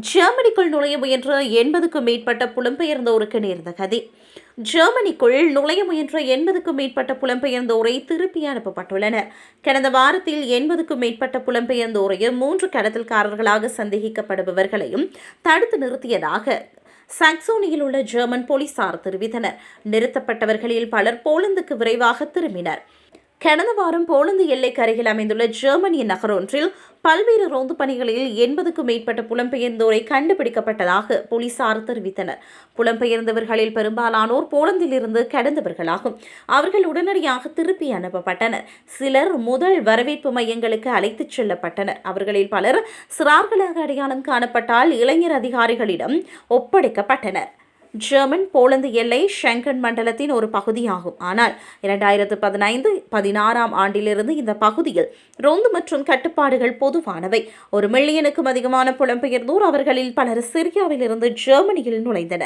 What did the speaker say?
ஜெர்மனிக்குள் நுழைய முயன்ற எண்பதுக்கும் மேற்பட்ட புலம்பெயர்ந்தோருக்கு நேர்ந்த கதி. ஜெர்மனிக்குள் நுழைய முயன்ற எண்பதுக்கும் மேற்பட்ட புலம்பெயர்ந்தோரை திருப்பி அனுப்பப்பட்டுள்ளனர். கடந்த வாரத்தில் எண்பதுக்கும் மேற்பட்ட புலம்பெயர்ந்தோரையும் மூன்று கடத்தல்காரர்களாக சந்தேகிக்கப்படுபவர்களையும் தடுத்து நிறுத்தியதாக சாக்சோனியில் உள்ள ஜெர்மன் போலீசார் தெரிவித்தனர். நிறுத்தப்பட்டவர்களில் பலர் போலந்துக்கு விரைவாக திரும்பினர். கடந்த வாரம் போலந்து எல்லைக்கு அருகில் அமைந்துள்ள ஜெர்மனிய நகரொன்றில் பல்வேறு ரோந்து பணிகளில் எண்பதுக்கும் மேற்பட்ட புலம்பெயர்ந்தோரை கண்டுபிடிக்கப்பட்டதாக போலீசார் தெரிவித்தனர். புலம்பெயர்ந்தவர்களில் பெரும்பாலானோர் போலந்திலிருந்து கடந்தவர்களாகும். அவர்கள் உடனடியாக திருப்பி அனுப்பப்பட்டனர். சிலர் முதல் வரவேற்பு மையங்களுக்கு அழைத்துச் செல்லப்பட்டனர். அவர்களில் பலர் சிறார்களாக அடையாளம் காணப்பட்டால் இளைஞர் அதிகாரிகளிடம் ஒப்படைக்கப்பட்டனர். ஜெர்மன் போலந்து எல்லை ஷெங்கன் மண்டலத்தின் ஒரு பகுதியாகும். ஆனால் இரண்டாயிரத்து பதினைந்து பதினாறாம் ஆண்டிலிருந்து இந்த பகுதியில் ரோந்து மற்றும் கட்டுப்பாடுகள் பொதுவானவை. ஒரு மில்லியனுக்கும் அதிகமான புலம்பெயர்ந்தோர் அவர்களில் பலர் சிரியாவிலிருந்து ஜெர்மனியில் நுழைந்தனர்.